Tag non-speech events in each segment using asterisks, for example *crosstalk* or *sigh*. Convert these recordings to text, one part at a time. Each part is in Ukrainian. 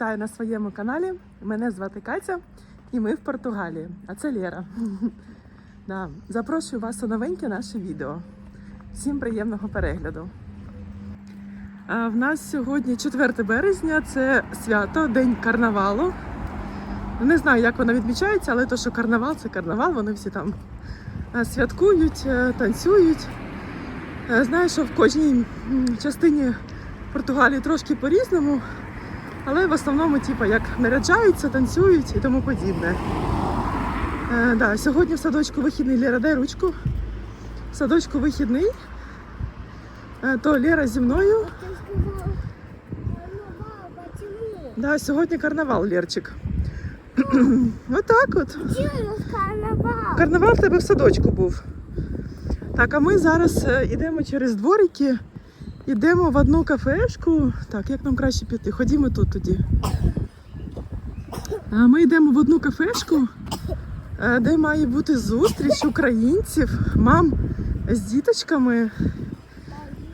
вітаю на своєму каналі. Мене звати Катя і ми в Португалії. А це Лера. *laughs* Да. Запрошую вас у новеньке наше відео. Всім приємного перегляду. А в нас сьогодні 4 березня, це свято, день карнавалу. Не знаю, як воно відмічається, але то, що карнавал це карнавал, вони всі там святкують, танцюють. Знаю, що в кожній частині Португалії трошки по-різному, але в основному, типу, як наряджаються, танцюють і тому подібне. Е, да, сьогодні в садочку вихідний Лера, дай ручку. В садочку вихідний. Е, то Лера зі мною. Да, сьогодні карнавал, Лерчик. *clears throat* От. Где у нас карнавал? Карнавал в тебе в садочку був. Так, а ми зараз е, йдемо через дворики, йдемо в одну кафешку. Так, як нам краще піти? Ходімо тут тоді. А Ми йдемо в одну кафешку, е, де має бути зустріч українців, мам з діточками.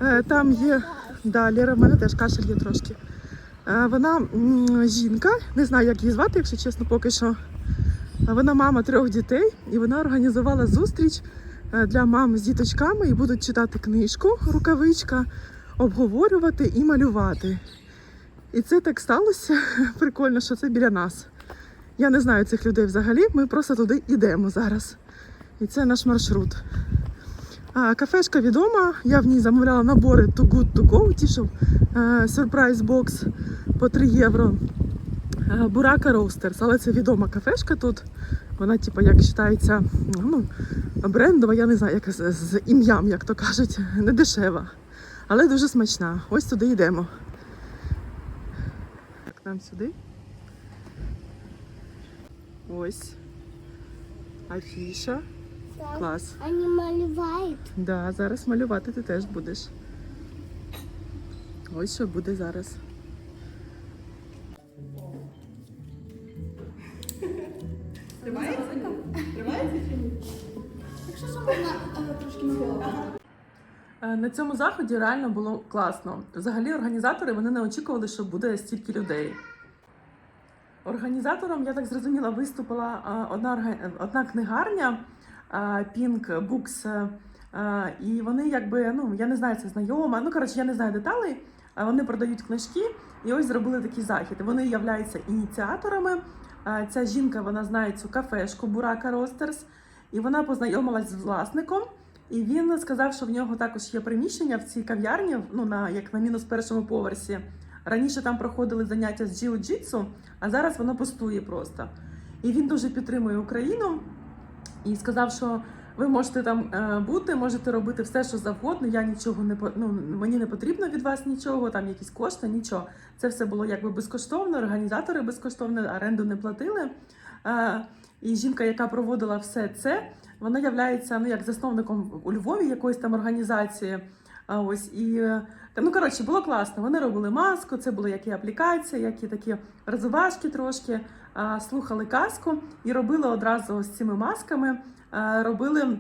Е, Там є. Да, Лера, в мене теж кашель є трошки. Е, Вона жінка, не знаю, як її звати, якщо чесно, поки що. Вона мама трьох дітей, і вона організувала зустріч для мам з діточками і будуть читати книжку Рукавичка, обговорювати і малювати. І це так сталося. *laughs* Прикольно, що це біля нас. Я не знаю цих людей взагалі. Ми просто туди йдемо зараз. І це наш маршрут. А, кафешка відома. Я в ній замовляла набори Too Good To Go, ті, що е, сюрприз бокс по 3 євро. Е, Бурака Роустерс, але це відома кафешка тут. Вона, типу, як вважається, ну, брендова, я не знаю, як з, з ім'ям, як то кажуть, *laughs* не дешева, але дуже смачна. Ось туди йдемо. Так, нам сюди. Ось. Афіша. Так, Клас. Они малевают. Да, зараз малювати ти теж будеш. Ось що буде зараз. Е, На цьому заході реально було класно. Взагалі, організатори вони не очікували, що буде стільки людей. Організатором, я так зрозуміла, виступила е, одна, одна книгарня е, Pink Books. е, е, І вони якби, ну я не знаю, це знайома. Ну коротше, я не знаю деталей. Вони продають книжки і ось зробили такий захід. Вони являються ініціаторами. Е, Ця жінка вона знає цю кафешку Бурака Ростерс, і вона познайомилась з власником. І він сказав, що в нього також є приміщення в цій кав'ярні, ну на як на мінус першому поверсі. Раніше там проходили заняття з джиу-джитсу, а зараз воно пустує просто. І він дуже підтримує Україну і сказав, що ви можете там е, бути, можете робити все, що завгодно. Я нічого не ну, мені не потрібно від вас нічого, там якісь кошти, нічого. Це все було якби безкоштовно. Організатори безкоштовно, оренду не платили. Е, і жінка, яка проводила все це, вона являється ну як засновником у Львові якоїсь там організації. А ось і е, ну коротше, було класно. Вони робили маску, це були які аплікації, аплікація, як такі розважки трошки. Слухали казку і робили одразу з цими масками. а, робили.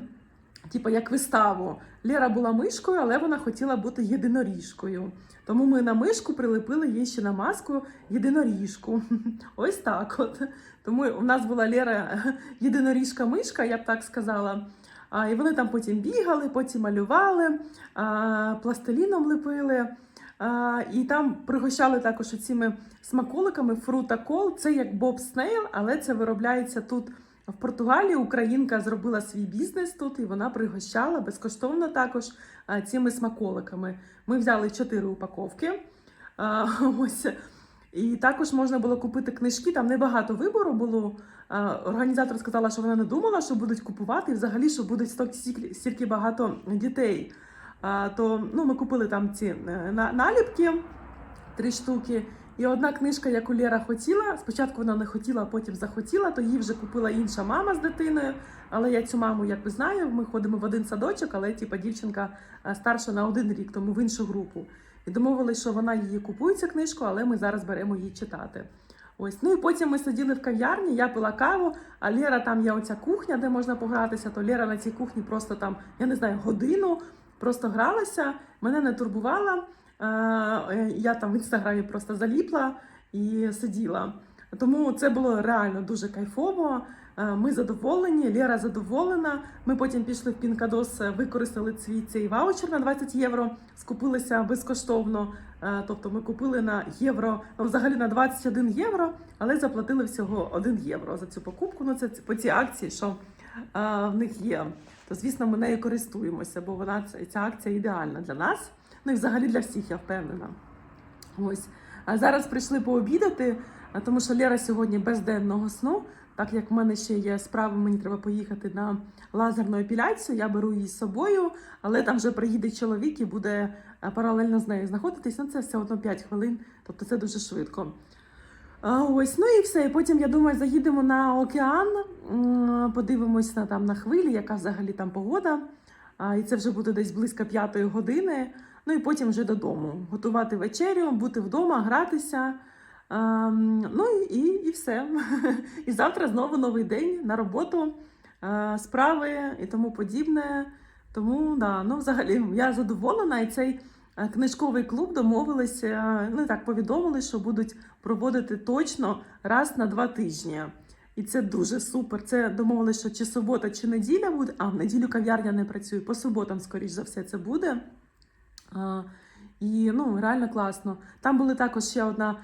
Типу, як виставу. Лера була мишкою, але вона хотіла бути єдиноріжкою. Тому ми на мишку прилепили їй ще на маску єдиноріжку. *laughs* Ось так от. Тому у нас була Лера *laughs* єдиноріжка-мишка, я б так сказала. А, і вони там потім бігали, потім малювали, а, пластиліном лепили. А, і там пригощали також цими смаколиками фрута кол. Це як Боб Снейл, але це виробляється тут в Португалії. Українка зробила свій бізнес тут, і вона пригощала безкоштовно також цими смаколиками. Ми взяли чотири упаковки. *laughs* Ось. І також можна було купити книжки, там небагато вибору було. Організатор сказала, що вона не думала, що будуть купувати, і взагалі, що буде стільки, стільки- стільки багато дітей. То ну, ми купили там ці е, наліпки, три штуки. І одна книжка, яку Лера хотіла. Спочатку вона не хотіла, а потім захотіла, то її вже купила інша мама з дитиною. Але я цю маму якби знаю. Ми ходимо в один садочок, але типа дівчинка е, старша на один рік, тому в іншу групу. І домовились, що вона її купує цю книжку, але ми зараз беремо її читати. Ось, ну і потім ми сиділи в кав'ярні, я пила каву, а Лера там є оця кухня, де можна погратися. То Лера на цій кухні просто там, я не знаю, годину просто гралася, мене не турбувала. Е, е, Я там в інстаграмі просто заліпла і сиділа. Тому це було реально дуже кайфово. Е, Ми задоволені, Лера задоволена. Ми потім пішли в Пінкадос, використали свій цей ваучер на 20 євро, скупилися безкоштовно. Тобто ми купили на євро, ну взагалі на 21 євро, але заплатили всього 1 євро за цю покупку. Ну це по цій акції, що в них є. То звісно, ми нею користуємося, бо вона ця акція ідеальна для нас. Ну і взагалі для всіх, я впевнена. Ось. А зараз прийшли пообідати, тому що Лера сьогодні без денного сну. Так як в мене ще є справи, мені треба поїхати на лазерну епіляцію. Я беру її з собою, але там вже приїде чоловік і буде паралельно з нею знаходитись. Ну це все одно 5 хвилин, тобто це дуже швидко. Ось, ну і все. І потім, я думаю, заїдемо на океан, подивимось на, там, на хвилі, яка взагалі там погода. І це вже буде десь близько п'ятої години. Ну і потім вже додому. Готувати вечерю, бути вдома, гратися. Ем, ну і, і все. *laughs* І завтра знову новий день на роботу, е, справи і тому подібне. Тому да, ну взагалі я задоволена, і цей е, книжковий клуб домовилися, е, ну так повідомили, що будуть проводити точно раз на два тижні. І це дуже супер. Це домовилися, що чи субота, чи неділя буде, а в неділю кав'ярня не працює. По суботам, скоріш за все, це буде. І ну, реально класно. Там були також ще одна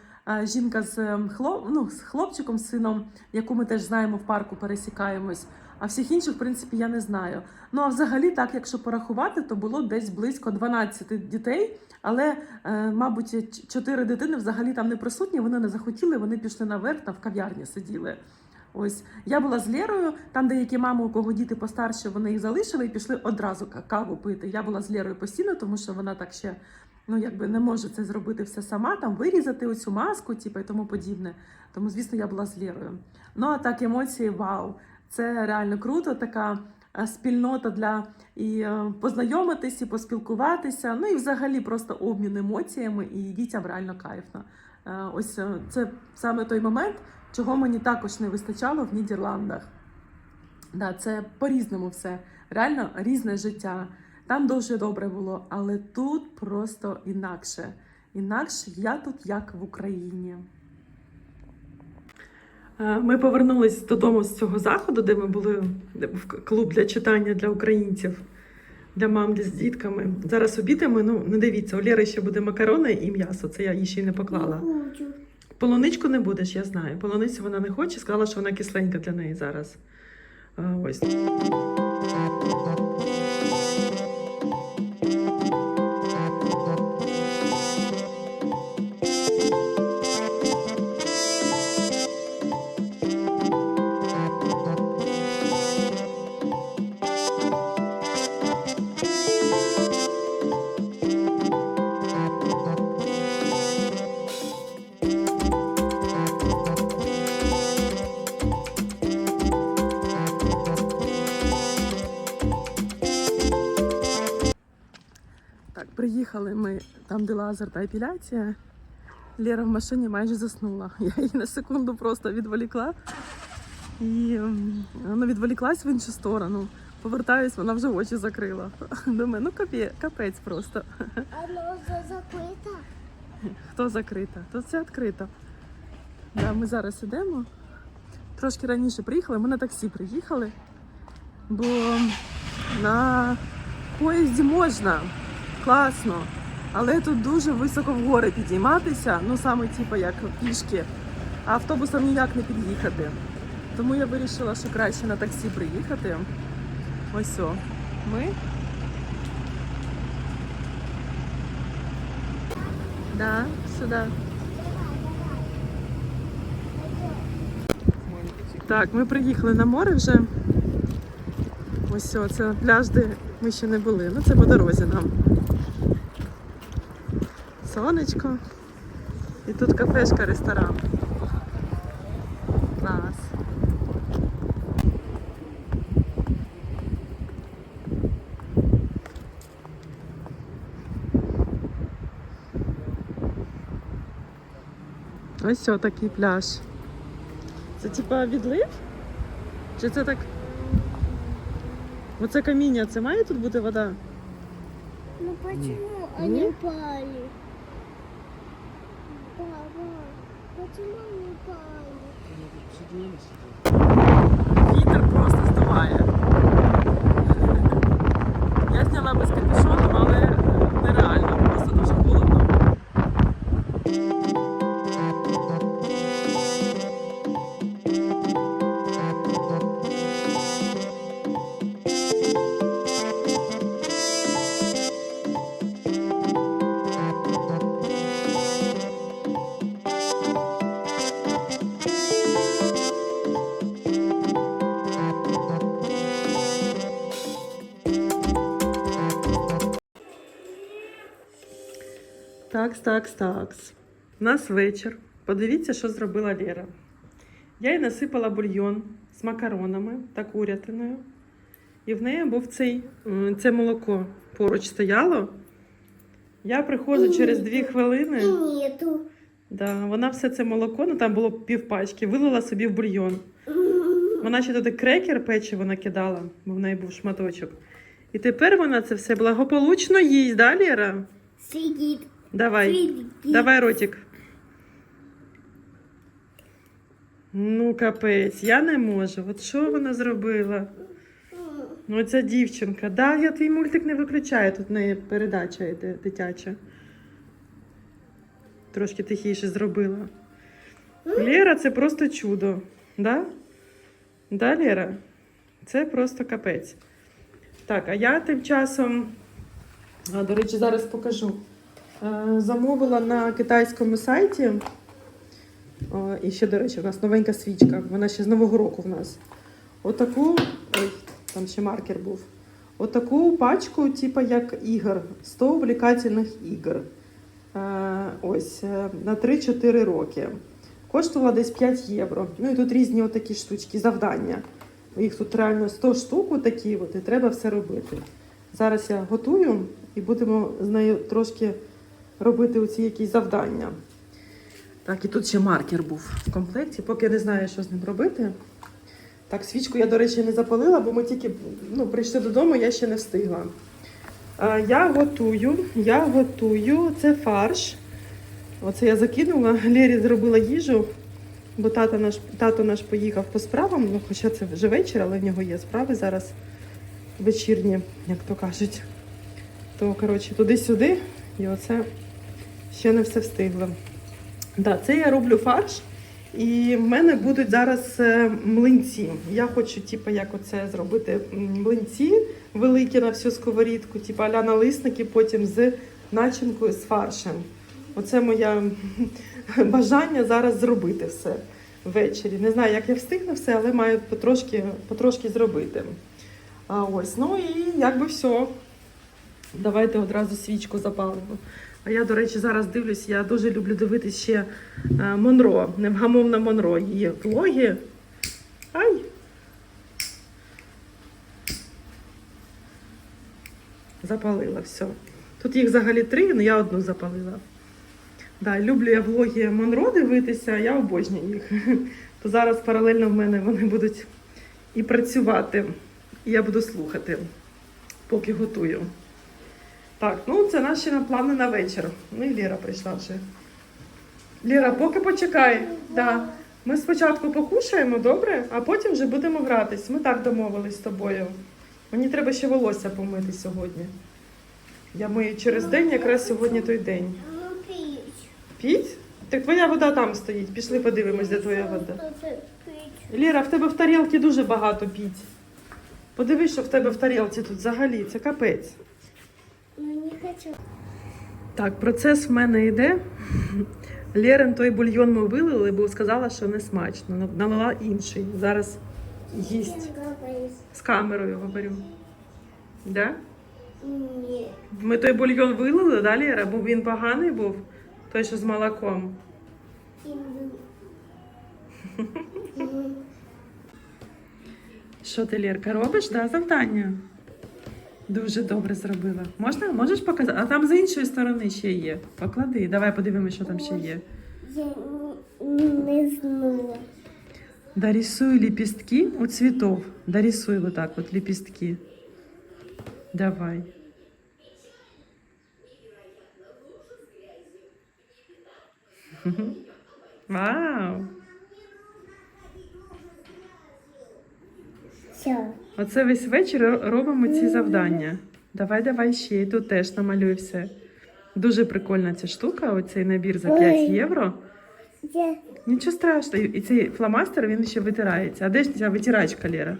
жінка з, ем, хлоп, ну, з хлопчиком, з сином, яку ми теж знаємо в парку, пересікаємось. А всіх інших, в принципі, я не знаю. Ну а взагалі, так, якщо порахувати, то було десь близько 12 дітей, але, е, мабуть, 4 дитини взагалі там не присутні, вони не захотіли, вони пішли наверх, там в кав'ярні сиділи. Ось я була з Лєрою, там деякі мами, у кого діти постарші, вони їх залишили і пішли одразу каву пити. Я була з Лєрою постійно, тому що вона так ще ну якби не може це зробити все сама, там вирізати оцю маску, типу, і тому подібне. Тому, звісно, я була з Лєрою. Ну а так емоції, вау! Це реально круто, така е, спільнота для і е, познайомитись, і поспілкуватися. Ну і взагалі просто обмін емоціями, і дітям реально кайфно. Е, Ось е, це саме той момент, чого мені також не вистачало в Нідерландах. Да, це по-різному все. Реально різне життя. Там дуже добре було, але тут просто інакше. Інакше я тут як в Україні. Е, Ми повернулись додому з цього заходу, де ми були був клуб для читання для українців, для мам з дітками. Зараз обідаємо. Ну, не дивіться, у Лєри ще буде макарони і м'ясо. Це я їй ще й не поклала. Не хочу. Полуничку не будеш, я знаю. Полуницю вона не хоче, сказала, що вона кисленька для неї зараз. А, ось. Приїхали ми там, де лазер та епіляція. Лера в машині майже заснула. *laughs* Я її на секунду просто відволікла. І вона відволіклась в іншу сторону. Повертаюсь, вона вже очі закрила. *laughs* Думаю, ну капець просто. Оно вже закрито. Хто закрита? То це відкрито. Да, ми зараз ідемо. Трошки раніше приїхали, ми на таксі приїхали, бо на поїзді можна, класно. Але тут дуже високо в гори підійматися, ну саме типу як пішки, а автобусом ніяк не під'їхати. Тому я вирішила, що краще на таксі приїхати. Ось о. Ми. Да, сюди. Так, ми приїхали на море вже. Ось о, це пляж, де ми ще не були. Ну це по дорозі нам. Сонечко. І тут кафешка, ресторан. Клас. Ось о, такий пляж. Це типа відлив? Чи це так? Оце каміння, це має тут бути вода? Ну почему они упали? Пали? Сиділи, сиділи. Вітер просто здуває. Я зняла без капюшону, але Такс, такс, такс. У нас вечір. Подивіться, що зробила Лера. Я їй насипала бульйон з макаронами та курятиною. І в неї був цей, це молоко поруч стояло. Я приходжу через дві хвилини. Нету. Да, вона все це молоко, ну там було півпачки, вилила собі в бульйон. *laughs* Вона ще туди крекер печиво накидала, бо в неї був шматочок. І тепер вона це все благополучно їсть, да, Лера? Сидит. Давай. Давай ротик. Ну, капець, я не можу. От що вона зробила? Ну, ця дівчинка. Да, я твій мультик не виключаю, тут в неї передача йде дитяча. Трошки тихіше зробила. Лера це просто чудо. Да? Да, Лера? Це просто капець. Так, а я тим часом, а, до речі, зараз покажу. Е, Замовила на китайському сайті. О, І ще, до речі, у нас новенька свічка. Вона ще з Нового року в нас. Отаку, ой, там ще маркер був. Отаку пачку, типу як ігор. 100 увлекательних ігор. Е, Ось е, на 3-4 роки. Коштувала десь 5 євро. Ну і тут різні отакі штучки, завдання. Їх тут реально 100 штук, такі от, і треба все робити. Зараз я готую і будемо з нею трошки робити оці якісь завдання. Так, і тут ще маркер був в комплекті, поки не знаю, що з ним робити. Так, свічку я, до речі, не запалила, бо ми тільки ну, прийшли додому, я ще не встигла. А, я готую, я готую, це фарш. Оце я закинула. Лері зробила їжу, бо тато наш, тато наш поїхав по справам, ну, хоча це вже вечір, але в нього є справи зараз вечірні, як то кажуть. То, коротше, туди-сюди, і оце ще не все встигла. Да, це я роблю фарш, і в мене будуть зараз е, млинці. Я хочу, типу, як оце зробити млинці великі на всю сковорідку, типу аля налисники, потім з начинкою з фаршем. Оце моє *laughs* бажання зараз зробити все ввечері. Не знаю, як я встигну все, але маю потрошки, потрошки зробити. А ось, ну і якби все. Давайте одразу свічку запалимо. А я, до речі, зараз дивлюсь, я дуже люблю дивитись ще е, Монро, невгамовна Монро, її влоги. Ай! Запалила все. Тут їх взагалі три, але я одну запалила. Да, люблю я влоги Монро дивитися, я обожнюю їх. *laughs* То зараз паралельно в мене вони будуть і працювати. І я буду слухати, поки готую. Так, ну це наші плани на вечір. Ну і Ліра прийшла вже. Ліра, поки почекай. Да. Ми спочатку покушаємо, добре, а потім вже будемо гратись. Ми так домовились з тобою. Мені треба ще волосся помити сьогодні. Я мию через день, якраз сьогодні той день. Піть? Так твоя вода там стоїть. Пішли подивимось, де твоя вода. Ліра, в тебе в тарілці дуже багато піть. Подивись, що в тебе в тарілці тут взагалі, це капець. Ну, не хочу. Так, процес в мене йде. Лєрин той бульйон ми вилили, бо сказала, що не смачно. Налила інший. Зараз їсть. З камерою говорю. Да? Нет. Ми той бульйон вилили, да, Лєра? Бо він поганий був, той, що з молоком. Що ти, Лєрка, робиш? Да, завдання. Дуже добре зробила. Можна? Можеш показати? А там з іншої сторони ще є. Поклади. Давай подивимось, що там ще є. Я не, не знала. Дорисуй лепестки у цветов. Дорисуй вот так вот лепестки. Давай. *laughs* Вау! Все. Оце весь вечір робимо ці завдання. Давай, давай ще. І тут теж намалюй все. Дуже прикольна ця штука, оцей набір за 5 євро. Нічого страшного. І цей фломастер він ще витирається. А де ж ця витирачка, Лера?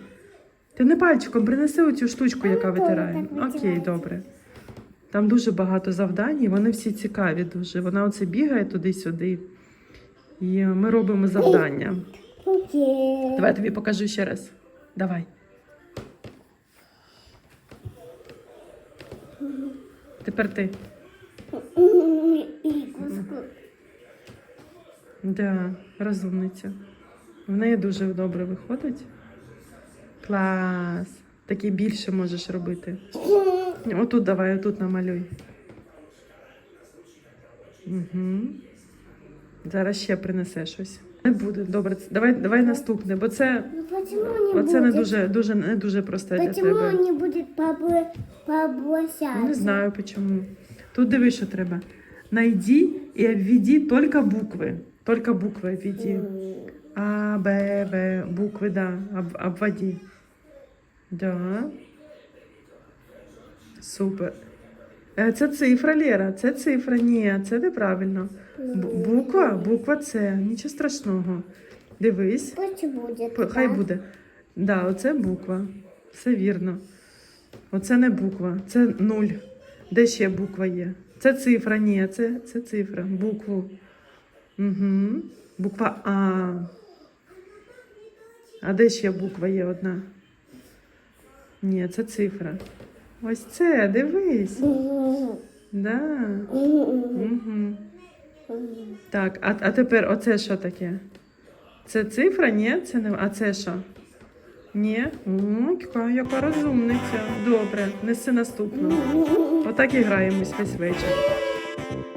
Ти не пальчиком принеси оцю штучку, яка витирає. Окей, добре. Там дуже багато завдань, і вони всі цікаві дуже. Вона оце бігає туди-сюди. І ми робимо завдання. Давай я тобі покажу ще раз. Давай. Тепер ти. Да, розумниця. В неї дуже добре виходить. Клас. Такі більше можеш робити. Отут давай, отут намалюй. Угу. Зараз ще принесе щось. Не буде. Добре, давай, давай наступне, бо це, Ну почему не оце не будет? дуже, дуже, не дуже просте для Почему тебе. не будет побо- побосять? Не знаю почему. Тут диви, що треба. Найди і обведи тільки букви. Тільки букви обведи. А, Б, В, букви, да, об, обводи. Да. Супер. Е, Це цифра, Лера, це цифра. Ні, це неправильно. Бу- Буква, буква С, нічого страшного. Дивись. Пусть будет. П- Хай буде. Да, оце буква. Все вірно. Оце не буква, це нуль. Де ще буква є? Це цифра, ні, це, це цифра. Букву. Угу. Буква А. А де ще буква є одна? Ні, це цифра. Ось це, дивись. Да. Угу. Так, а, а тепер оце що таке? Це цифра? Ні, це не. А це що? Ні? О, яка, яка розумниця. Добре, неси наступну. Отак і граємось весь вечір.